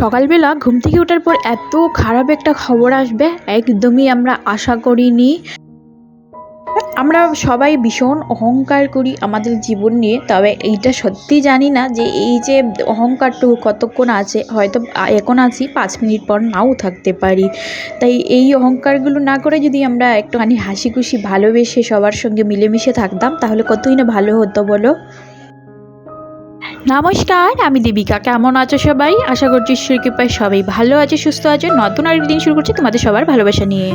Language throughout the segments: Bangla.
সকালবেলা ঘুম থেকে ওঠার পর এত খারাপ একটা খবর আসবে, একদমই আমরা আশা করিনি। আমরা সবাই ভীষণ অহংকার করি আমাদের জীবন নিয়ে, তবে এইটা সত্যি জানি না যে এই যে অহংকারটুকু কতক্ষণ আছে, হয়তো এখন আছি, পাঁচ মিনিট পর নাও থাকতে পারি। তাই এই অহংকারগুলো না করে যদি আমরা একটুখানি হাসি খুশি ভালোবেসে সবার সঙ্গে মিলেমিশে থাকতাম, তাহলে কতই না ভালো হতো বলো? নমস্কার, আমি দেবিকা কেমন আছো সবাই? আশা করছি ঈশ্বর কৃপায় সবাই ভালো আছে, সুস্থ আছে। নতুন আর দিন শুরু করছি তোমাদের সবার ভালোবাসা নিয়ে।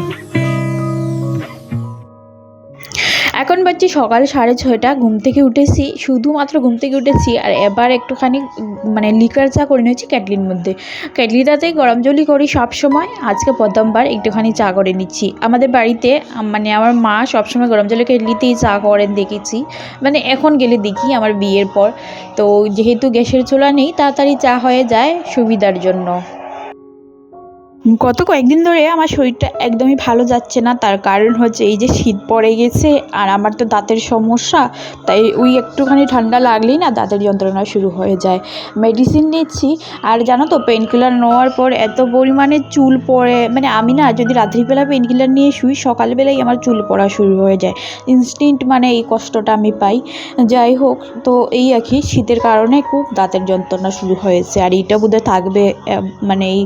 এখন বাজছে সকাল সাড়ে ছয়টা, ঘুম থেকে উঠেছি, শুধুমাত্র ঘুম থেকে উঠেছি আর এবার একটুখানি মানে লিকার চা করে নিয়েছি ক্যাটলির মধ্যে। ক্যাটলিটাতেই গরম জলই করি সব সময়, আজকে প্রথমবার একটুখানি চা করে নিচ্ছি। আমাদের বাড়িতে মানে আমার মা সবসময় গরম জলে কেটলিতেই চা করেন দেখেছি। মানে এখন গেলে দেখি আমার বিয়ের পর। তো যেহেতু গ্যাসের চুলা নেই, তাড়াতাড়ি চা হয়ে যায় সুবিধার জন্য। গত কয়েকদিন ধরে আমার শরীরটা একদমই ভালো যাচ্ছে না। তার কারণ হচ্ছে এই যে শীত পড়ে গেছে আর আমার তো দাঁতের সমস্যা, তাই ওই একটুখানি ঠান্ডা লাগলেই না দাঁতের যন্ত্রণা শুরু হয়ে যায়। মেডিসিন নিচ্ছি আর জানো তো পেনকিলার নেওয়ার পর এত পরিমাণে চুল পড়ে মানে আমি না যদি রাত্রিবেলা পেনকিলার নিয়ে শুই, সকালবেলাই আমার চুল পড়া শুরু হয়ে যায়। ইনস্ট্যান্ট মানে এই কষ্টটা আমি পাই। যাই হোক, তো এই আর কি, শীতের কারণে খুব দাঁতের যন্ত্রণা শুরু হয়েছে। আর এইটা বোধহয় থাকবে মানে এই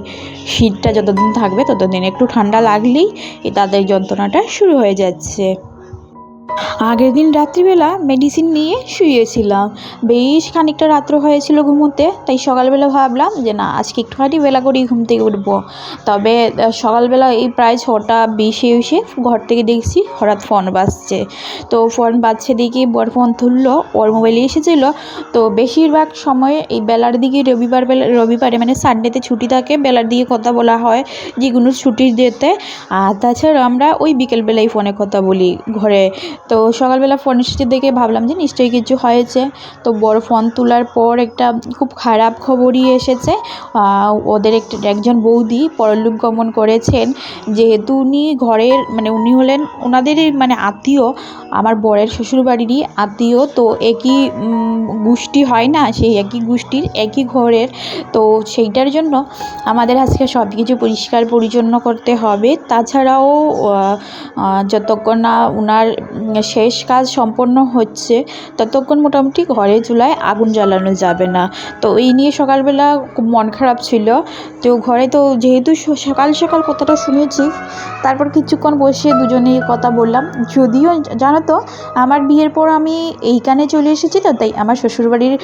শীতটা যতদিন থাকবে ততদিন একটু ঠান্ডা লাগলেই এই যন্ত্রণাটা শুরু হয়ে যাচ্ছে। আগের দিন রাত্রিবেলা মেডিসিন নিয়ে শুয়েছিলাম। বেশ খানিকটা রাত্র হয়েছিল ঘুমোতে, তাই সকালবেলা ভাবলাম যে না, আজকে একটুখানি বেলা করেই ঘুম থেকে উঠবো। তবে সকালবেলা এই প্রায় ছটা বিশে এসে ঘর থেকে দেখছি হঠাৎ ফোন বাজছে। তো ফোন বাজছে দেখে বর ফোন তুললো, ওর মোবাইলে এসেছিল। তো বেশিরভাগ সময় এই বেলার দিকে রবিবার বেলা, রবিবারে মানে সানডেতে ছুটি থাকে, বেলার দিকে কথা বলা হয় যেগুলো ছুটির দিতে। আর তাছাড়া আমরা ওই বিকেলবেলায় ফোনে কথা বলি ঘরে। তো সকালবেলা ফোন এসেছে দেখে ভাবলাম যে নিশ্চয়ই কিছু হয়েছে। তো বড় ফোন তোলার পর একটা খুব খারাপ খবরই এসেছে। ওদের একটা, একজন বৌদি পরলোক গমন করেছেন। যেহেতু উনি ঘরের মানে উনি হলেন ওনাদেরই মানে আত্মীয়। আমার বরের শ্বশুরবাড়িরই আত্মীয়, তো একই গোষ্ঠী হয় না, সেই একই গোষ্ঠীর, একই ঘরের। তো সেইটার জন্য আমাদের আজকে সব কিছু পরিষ্কার পরিচ্ছন্ন করতে হবে। তাছাড়াও যতক্ষণ না ওনার শেষ কাজ সম্পন্ন হচ্ছে, ততক্ষণ মোটামুটি ঘরে চুলায় আগুন জ্বালানো যাবে না। তো এই নিয়ে সকালবেলা খুব মন খারাপ ছিল। তো ঘরে তো যেহেতু সকাল সকাল কথাটা শুনেছি, তারপর কিছুক্ষণ বসে দুজনেই কথা বললাম। যদিও জানো তো আমার বিয়ের পর আমি এইখানে চলে এসেছি তো, তাই আমার শ্বশুরবাড়ির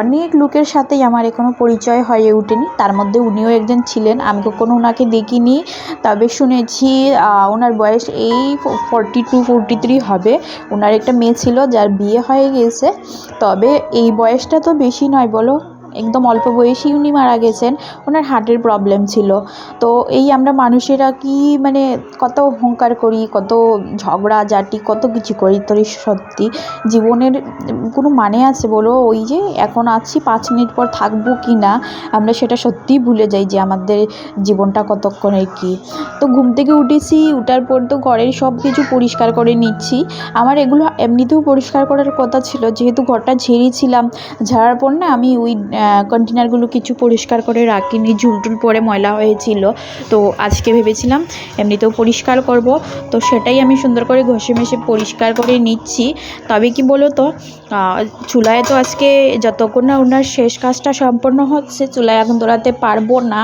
অনেক লোকের সাথেই আমার এখনও পরিচয় হয়ে ওঠেনি। তার মধ্যে উনিও একজন ছিলেন, আমি কখনো ওনাকে দেখিনি। তবে শুনেছি ওনার বয়স এই ফর্টি টু ফোরটি থ্রি হবে। ওনার একটা মেয়ে ছিল, যার বিয়ে হয়ে গেছে। তবে এই বয়সটা তো বেশি নয় বলো। একদম অল্প বয়সী উনি মারা গেছেন, ওনার হার্টের প্রবলেম ছিল। তো এই আমরা মানুষেরা কি মানে কত অহংকার করি, কত ঝগড়া, জাটি, কত কিছু করি তোর সত্যি জীবনের কোনো মানে আছে বলো? ওই যে এখন আছি, পাঁচ মিনিট পর থাকব কি না আমরা সেটা সত্যিই ভুলে যাই যে আমাদের জীবনটা কতক্ষণের কি। তো ঘুম থেকে উঠেছি, উঠার পর তো ঘরের সব কিছু পরিষ্কার করে নিচ্ছি। আমার এগুলো এমনিতেও পরিষ্কার করার কথা ছিল, যেহেতু ঘরটা ঝেড়েছিলাম, ঝাড়ার পর না আমি ওই কন্টেনারগুলো কিছু পরিষ্কার করে রাখিনি, ঝুলটুল পরে ময়লা হয়েছিল। তো আজকে ভেবেছিলাম এমনিতেও পরিষ্কার করব। তো সেটাই আমি সুন্দর করে ঘষে মেশে পরিষ্কার করে নিচ্ছি। তবে কি বলো তো চুলায় তো আজকে যতক্ষণ না ওনার শেষ কাজটা সম্পন্ন হচ্ছে, চুলায় এখন ধরাতে পারব না।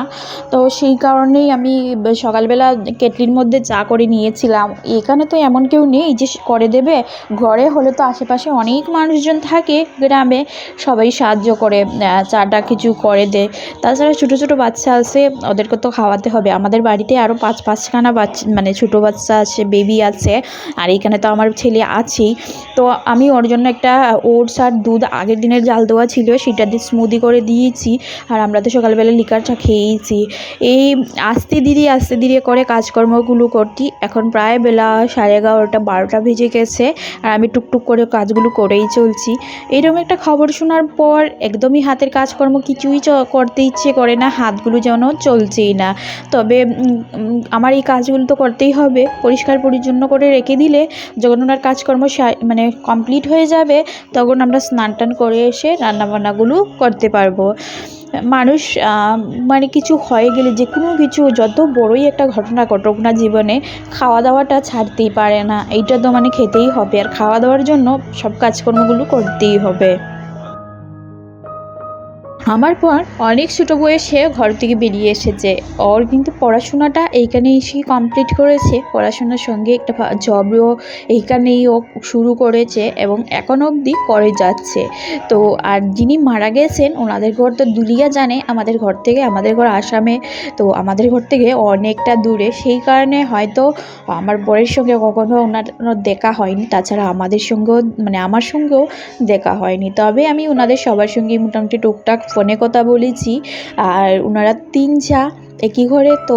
তো সেই কারণেই আমি সকালবেলা কেটলির মধ্যে চা করে নিয়েছিলাম। এখানে তো এমন কেউ নেই যে করে দেবে। ঘরে হলে তো আশেপাশে অনেক মানুষজন থাকে গ্রামে, সবাই সাহায্য করে। চাটা কিছু করে দেয় তাছাড়া ছোটো ছোটো বাচ্চা আছে, ওদেরকে তো খাওয়াতে হবে। আমাদের বাড়িতে আরও পাঁচ পাঁচখানা বাচ্চা মানে ছোটো বাচ্চা আছে বেবি আছে, আর এইখানে তো আমার ছেলে আছেই। তো আমি ওর জন্য একটা ওটস আর দুধ আগের দিনের জাল দেওয়া ছিল, সেটা দিয়ে স্মুদি করে দিয়েছি। আর আমরা তো সকালবেলা লিকার চা খেয়েইছি। এই আস্তে ধীরে আস্তে ধীরে করে কাজকর্মগুলো করছি। এখন প্রায় বেলা সাড়ে এগারোটা, বারোটা বেজে গেছে, আর আমি টুকটুক করে কাজগুলো করেই চলছি। এরকম একটা খবর শোনার পর একদমই হাতের কাজকর্ম কিছুই করতে ইচ্ছে করে না, হাতগুলো যেন চলছেই না। তবে আমার এই কাজগুলো তো করতেই হবে। পরিষ্কার পরিচ্ছন্ন করে রেখে দিলে যখন ওনার কাজকর্ম মানে কমপ্লিট হয়ে যাবে, তখন আমরা স্নান টান করে এসে রান্নাবান্নাগুলো করতে পারব। মানুষ মানে কিছু হয়ে গেলে যে কোনো কিছু, যত বড়ই একটা ঘটনা ঘটুক না জীবনে খাওয়া দাওয়াটা ছাড়তেই পারে না। এইটা তো মানে খেতেই হবে। আর খাওয়া দাওয়ার জন্য সব কাজকর্মগুলো করতেই হবে। আমার পর অনেক ছোটো বয়সে ঘর থেকে বেরিয়ে এসেছে। ওর কিন্তু পড়াশোনাটা এইখানে এসেই কমপ্লিট করেছে। পড়াশোনার সঙ্গে একটা জবও এইখানেই ও শুরু করেছে এবং এখন অবধি করে যাচ্ছে। তো, আর যিনি মারা গেছেন, ওনাদের ঘর তো দুলিয়া জানে, আমাদের ঘর থেকে আমাদের ঘর আসামে। তো, আমাদের ঘর থেকে অনেকটা দূরে। সেই কারণে হয়তো আমার বরের সঙ্গে কখনো ওনার দেখা হয়নি। তাছাড়া আমাদের সঙ্গেও মানে আমার সঙ্গেও দেখা হয়নি। তবে আমি ওনাদের সবার সঙ্গে মোটামুটি টুকটাক ফোনে কথা বলেছি আর ওনারা তিন যা একই ঘরে তো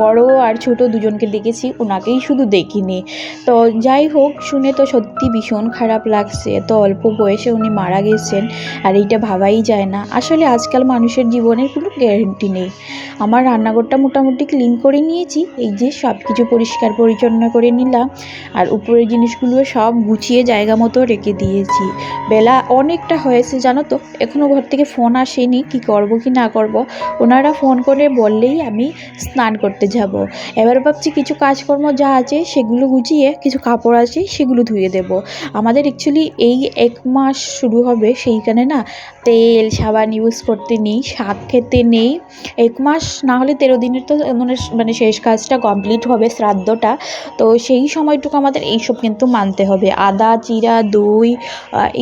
বড় আর ছোট দুজনকে দেখেছি, ওনাকেই শুধু দেখিনি। তো যাই হোক, শুনে তো সত্যি ভীষণ খারাপ লাগছে। তো অল্প বয়সে উনি মারা গেছেন আর এইটা ভাবাই যায় না। আসলে আজকাল মানুষের জীবনের কোনো গ্যারেন্টি নেই। আমার রান্নাঘরটা মোটামুটি ক্লিন করে নিয়েছি, এই যে সব কিছু পরিষ্কার পরিচ্ছন্ন করে নিলাম আর উপরের জিনিসগুলো সব গুছিয়ে জায়গা মতো রেখে দিয়েছি। বেলা অনেকটা হয়েছে, জানো তো? এখনও ঘর থেকে ফোন আসেনি, কি করব কি না করব? ওনারা ফোন করে বললেই আমি স্নান করতে যাব। এবার ভাবছি কিছু কাজকর্ম যা আছে সেগুলো গুছিয়ে কিছু কাপড় আছে সেগুলো ধুয়ে দেব। আমাদের অ্যাকচুয়ালি এই এক মাস শুরু হবে সেইখানে না তেল, সাবান ইউজ করতে নেই, শাক খেতে নেই। এক মাস না হলে তেরো দিনের তো মানে মানে শেষ কাজটা কমপ্লিট হবে শ্রাদ্ধটা। তো সেই সময়টুকু আমাদের এইসব কিন্তু মানতে হবে। আদা চিরা দই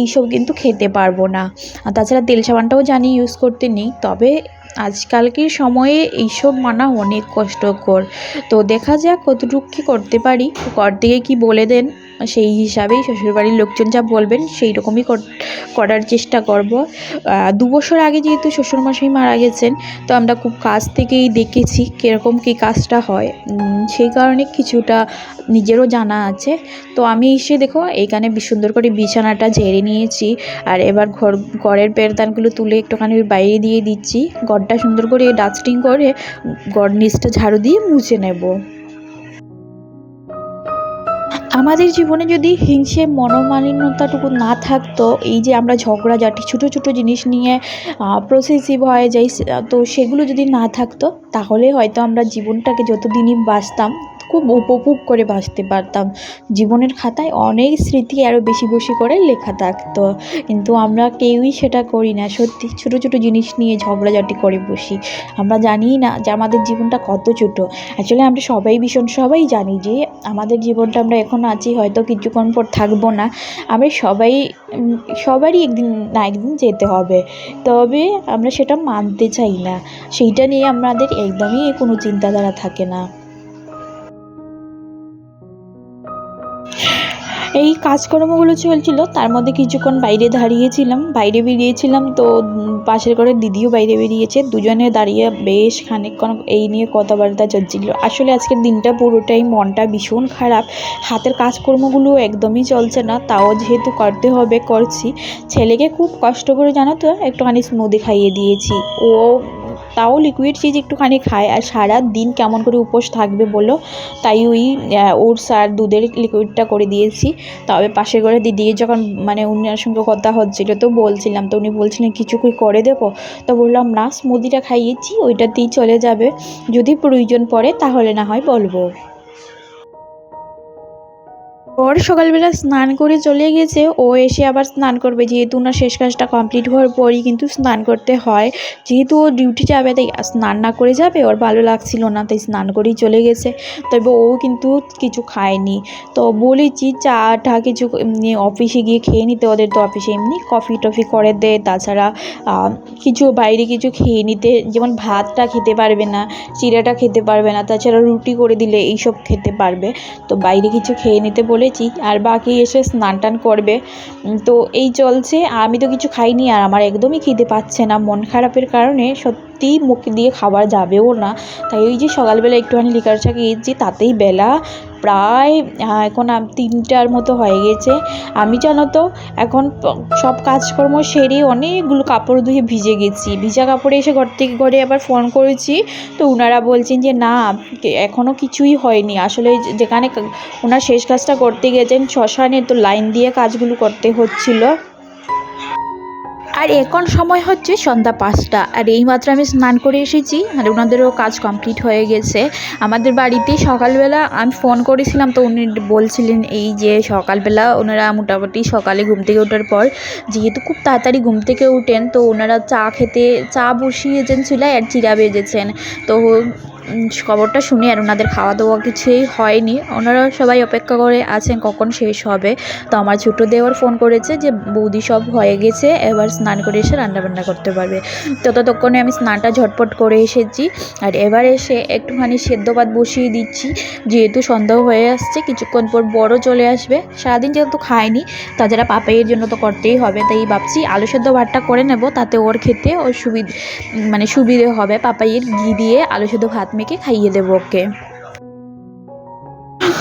এইসব কিন্তু খেতে পারব না। তাছাড়া তেল, সাবানটাও জানি ইউজ করতে নেই। তবে আজকালকের সময়ে এইসব মানা অনেক কষ্টকর। তো দেখা যাক কতটুকু কী করতে পারি। ঘর থেকে কী বলে দেন, সেই হিসাবেই শ্বশুরবাড়ির লোকজন যা বলবেন সেই রকমই কর- করার চেষ্টা করব। দু বছর আগে যেহেতু শ্বশুরমশাই মারা গেছেন, তো আমরা খুব কাছ থেকেই দেখেছি কীরকম কী কাজটা হয়। সেই কারণে কিছুটা নিজেরও জানা আছে। তো আমি এসে দেখো, এইখানে সুন্দর করে বিছানাটা ঝেড়ে নিয়েছি। আর এবার ঘর, ঘরের পেরদানগুলো তুলে একটুখানি বাইরে দিয়ে দিচ্ছি। ঘরটা সুন্দর করে ডাস্টিং করে, ঘর নিচটা ঝাড়ু দিয়ে মুছে নেব। আমাদের জীবনে যদি হিংসে, মনোমালিন্যতাটুকু না থাকতো, এই যে আমরা ঝগড়াঝাটি, ছোটো ছোটো জিনিস নিয়ে প্রসেসিভ হয়ে যাই তো সেগুলো যদি না থাকতো, তাহলে হয়তো আমরা জীবনটাকে যতদিনই বাঁচতাম খুব উপভোগ করে বাঁচতে পারতাম। জীবনের খাতায় অনেক স্মৃতি আরও বেশি বেশি করে লেখা থাকতো। কিন্তু আমরা কেউই সেটা করি না। সত্যি ছোটো ছোটো জিনিস নিয়ে ঝগড়াঝাটি করে বসি। আমরা জানিই না যে আমাদের জীবনটা কত ছোটো। অ্যাকচুয়ালি আমরা সবাই ভীষণ সবাই জানি যে আমাদের জীবনটা আমরা এখন আছি, হয়তো কিছুক্ষণ পর থাকব না। আমরা সবাই সবারই একদিন না একদিন যেতে হবে। তবে আমরা সেটা মানতে চাই না। সেইটা নিয়ে আমাদের একদমই কোনো চিন্তাধারা থাকে না। এই কাজকর্মগুলো চলছিল, তার মধ্যে কিছুক্ষণ বাইরে দাঁড়িয়েছিলাম, বাইরে বেরিয়েছিলাম তো পাশের ঘরের দিদিও বাইরে বেরিয়েছে, দুজনে দাঁড়িয়ে বেশ খানিকক্ষণ এই নিয়ে কথাবার্তা চলছিল। আসলে আজকের দিনটা পুরোটাই মনটা ভীষণ খারাপ, হাতের কাজকর্মগুলো একদমই চলছে না, তাও যেহেতু করতে হবে, করছি। ছেলেকে খুব কষ্ট করে জানো তো, একটুখানি স্মুদি খাইয়ে দিয়েছি। ও তাও লিকুইড চিজ একটুখানি খায় আর সারা দিন কেমন করে উপোস থাকবে বলো? তাই ওই ওটস আর দুধের লিকুইডটা করে দিয়েছি। তবে পাশের ঘরে দিদি যখন মানে উনার সঙ্গে কথা হচ্ছিল, তো বলছিলাম, তো উনি বলছিলেন, কিছু কি করে দেবো? তো বললাম, না স্মুদিটা খাইয়েছি ওইটা দিয়েই চলে যাবে। যদি প্রয়োজন পড়ে, তাহলে না হয় বলব। ওর সকালবেলা স্নান করে চলে গেছে। ও এসে আবার স্নান করবে। যেহেতু না শেষ কাজটা কমপ্লিট হওয়ার পরই কিন্তু স্নান করতে হয়। যেহেতু ও ডিউটি যাবে, তাই স্নান না করে যাবে। ওর ভালো লাগছিল না, তাই স্নান করেই চলে গেছে। তবে ও কিন্তু কিছু খায়নি। তো বলেছি, চা টা কিছু অফিসে গিয়ে খেয়ে নিতে। ওদের তো অফিসে এমনি কফি টফি করে দেয়। তাছাড়া কিছু বাইরে কিছু খেয়ে নিতে। যেমন ভাতটা খেতে পারবে না চিড়াটা খেতে পারবে না। তাছাড়া রুটি করে দিলে এইসব খেতে পারবে। তো বাইরে কিছু খেয়ে নিতে বলেছি আর বাকি এসে স্নান টান করবে। তো এই চলছে। আমি তো কিছু খাইনি আর আমার একদমই খিদে পাচ্ছে না। মন খারাপের কারণে সত্যি মুখ দিয়ে খাবার যাবেও না। তাই ওই যে সকালবেলা একটুখানি লিকার চা খেয়েছি তাতেই বেলা। প্রায় এখন তিনটার মতো হয়ে গেছে। আমি জানো তো, এখন সব কাজকর্ম সেরে অনেকগুলো কাপড় ধুয়ে ভিজে গেছি। ভিজা কাপড়ে এসে ঘর থেকে ঘরে আবার ফোন করেছি, তো ওনারা বলছেন যে, না এখনও কিছুই হয়নি। আসলে যেখানে ওনার শেষ কাজটা করতে গেছেন শ্মশানে, তো লাইন দিয়ে কাজগুলো করতে হচ্ছিল। আর এখন সময় হচ্ছে সন্ধ্যা পাঁচটা। আর এইমাত্র আমি স্নান করে এসেছি আর ওনাদেরও কাজ কমপ্লিট হয়ে গেছে। আমাদের বাড়িতে সকালবেলা আমি ফোন করেছিলাম, তো উনি বলছিলেন, এই যে সকালবেলা ওনারা মোটামুটি সকালে ঘুম থেকে ওঠার পর, যেহেতু খুব তাড়াতাড়ি ঘুম থেকে উঠেন, তো ওনারা চা খেতে, চা বসিয়েছেন চুলায় আর চিরা বেজেছেন। তো খবরটা শুনে আর ওনাদের খাওয়া দাওয়া কিছুই হয়নি। ওনারা সবাই অপেক্ষা করে আছেন কখন শেষ হবে। তো আমার ছোটো দেওয়ার ফোন করেছে যে, বৌদি সব হয়ে গেছে, এবার স্নান করে এসে রান্নাবান্না করতে পারবে। ততক্ষণে আমি স্নানটা ঝটপট করে এসেছি। আর এবার এসে একটুখানি সেদ্ধ ভাত বসিয়ে দিচ্ছি। যেহেতু সন্দেহ হয়ে আসছে, কিছুক্ষণ পর বড় চলে আসবে। সারাদিন যেহেতু খায়নি তাছাড়া পাপাইয়ের জন্য তো করতেই হবে। তাই ভাবছি আলু সেদ্ধ ভাতটা করে নেব, তাতে ওর খেতে ওর সুবিধে মানে সুবিধে হবে। পাপাইয়ের ঘি দিয়ে আলু সেদ্ধ ভাত মেখে খাইয়ে দেবো ওকে।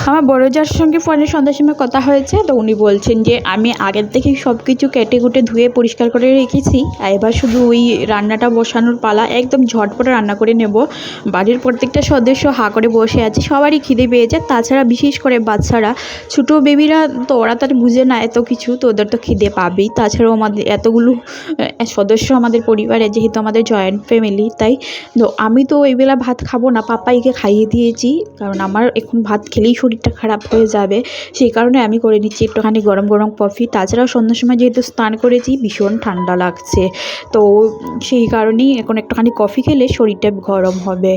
আমার বড় যার সঙ্গে ফোনে সন্ধ্যার সময় কথা হয়েছে, তো উনি বলছেন যে, আমি আগের থেকেই সব কিছু কেটে কুটে ধুয়ে পরিষ্কার করে রেখেছি। আর এবার শুধু ওই রান্নাটা বসানোর পালা, একদম ঝটপটে রান্না করে নেব। বাড়ির প্রত্যেকটা সদস্য হা করে বসে আছে, সবারই খিদে পেয়েছে। তাছাড়া বিশেষ করে বাচ্চারা, ছোটো বেবিরা তো ওরা তো আর বুঝে না এত কিছু, তো ওদের তো খিদে পাবেই। তাছাড়াও আমাদের এতগুলো সদস্য আমাদের পরিবারে, যেহেতু আমাদের জয়েন্ট ফ্যামিলি তাই তো আমি তো ওই বেলা ভাত খাব না, পাপাইকে খাইয়ে দিয়েছি। কারণ আমার এখন ভাত খেলেই শরীরটা খারাপ হয়ে যাবে। সেই কারণে আমি করে নিচ্ছি একটুখানি গরম গরম কফি। তাছাড়াও সন্ধ্যার সময় যেহেতু স্নান করেছি, ভীষণ ঠান্ডা লাগছে। তো সেই কারণেই এখন একটুখানি কফি খেলে শরীরটা গরম হবে।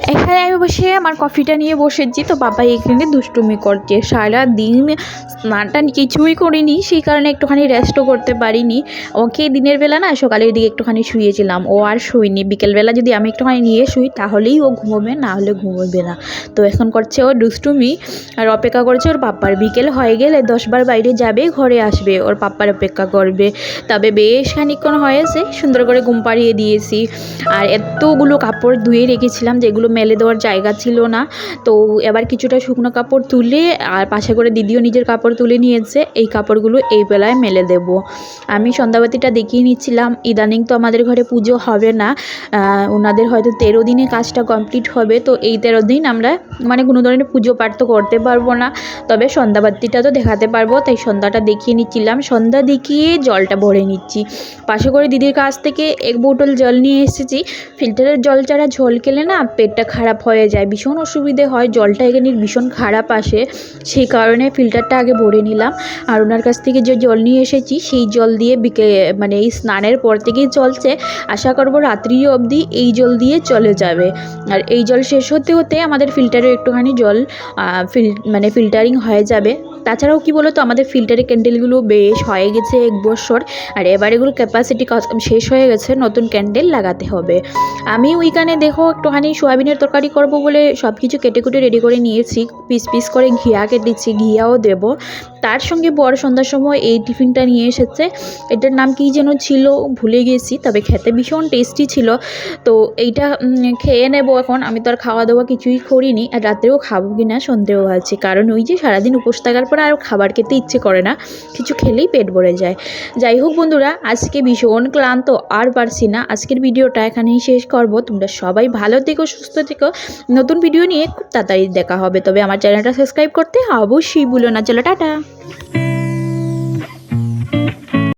এখানে আমি বসে আমার কফিটা নিয়ে বসেছি। তো বাবা এখানে দুষ্টুমি করছে। সারা দিন স্নানটা কিছুই করিনি, সেই কারণে একটুখানি রেস্টও করতে পারিনি। ওকে দিনের বেলা না সকালের দিকে একটুখানি শুয়েছিলাম। ও আর শুইনি। বিকেলবেলা যদি আমি একটুখানি নিয়ে শুই, তাহলেই ও ঘুমোবে, না হলে ঘুমোবে না। তো এখন করছে ও দুষ্টুমি। আর অপেক্ষা করছে ওর পাপ্পার। বিকেল হয়ে গেলে দশবার বাইরে যাবে, ঘরে আসবে। ওর পাপ্পার অপেক্ষা করবে। তবে বেশ খানিক্ষণ হয়েছে, সুন্দর করে ঘুম পাড়িয়ে দিয়েছি। আর এতগুলো কাপড় ধুয়ে রেখেছিলাম, যেগুলো মেলে দেওয়ার জায়গা ছিল না। তো এবার কিছুটা শুকনো কাপড় তুলে আর পাশে করে দিদিও নিজের কাপড় তুলে নিয়েছে, এই কাপড়গুলো এই বেলায় মেলে দেব। আমি সন্ধ্যাবাতিটা দেখিয়ে নিচ্ছিলাম, ইদানিং তো আমাদের ঘরে পুজো হবে না ওনাদের হয়তো তেরো দিনে কাজটা কমপ্লিট হবে, তো এই তেরো দিন আমরা মানে কোনো ধরনের পুজো পাঠ তো করতে পারব না, তবে সন্ধ্যাবাতিটা তো দেখাতে পারব, তাই সন্ধ্যাটা দেখিয়ে নিচ্ছিলাম। সন্ধ্যা দেখিয়ে জলটা ভরে নিচ্ছি। পাশে করে দিদির কাছ থেকে এক বোতল জল নিয়ে এসেছি, ফিল্টারের জল ছাড়া ঝোল খেলে না পেটটা খারাপ হয়ে যায়, ভীষণ অসুবিধে হয়, জলটা এখানে ভীষণ খারাপ আসে, সেই কারণে ফিল্টারটা আগে ভরে নিলাম আর ওনার কাছ থেকে যে জল নিয়ে এসেছি সেই জল দিয়ে বিকে মানে এই স্নানের পর থেকেই চলছে, আশা করব রাত্রি অবধি এই জল দিয়ে চলে যাবে। আর এই জল শেষ হতে হতে আমাদের ফিল্টারে একটুখানি জল ফিল মানে ফিল্টারিং হয়ে যাবে। তাছাড়াও কি বলো তো আমাদের ফিল্টারের ক্যান্ডেলগুলো বেশ হয়ে গেছে এক বছর, আর এবার এগুলো ক্যাপাসিটি শেষ হয়ে গেছে, নতুন ক্যান্ডেল লাগাতে হবে। আমি ওইখানে দেখো একটুখানি সোয়াবিনের তরকারি করব বলে সব কিছু কেটে কুটে রেডি করে নিয়েছি পিস পিস করে ঘিয়া কেটেছি ঘিয়াও দেব। তার সঙ্গে বড় সন্ধ্যার সময় এই টিফিনটা নিয়ে এসেছে। এটার নাম কী যেন ছিল, ভুলে গেছি, তবে খেতে ভীষণ টেস্টি ছিল। তো এইটা খেয়ে নেব এখন, আমি তো আর খাওয়া দাওয়া কিছুই করিনি, আর রাত্রেও খাব কি না সন্দেহ আছে, কারণ ওই যে সারাদিন উপোস থাকার পর আর খাবার খেতে ইচ্ছে করে না। কিছু খেলেই পেট ভরে যায়। যাই হোক বন্ধুরা, আজকে ভীষণ ক্লান্ত আর পারছি না। আজকের ভিডিওটা এখানেই শেষ করব। তোমরা সবাই ভালো থেকো, সুস্থ থেকো। নতুন ভিডিও নিয়ে খুব তাড়াতাড়ি দেখা হবে। তবে আমার চ্যানেলটা সাবস্ক্রাইব করতে অবশ্যই ভুলো না। চলো, টাটা।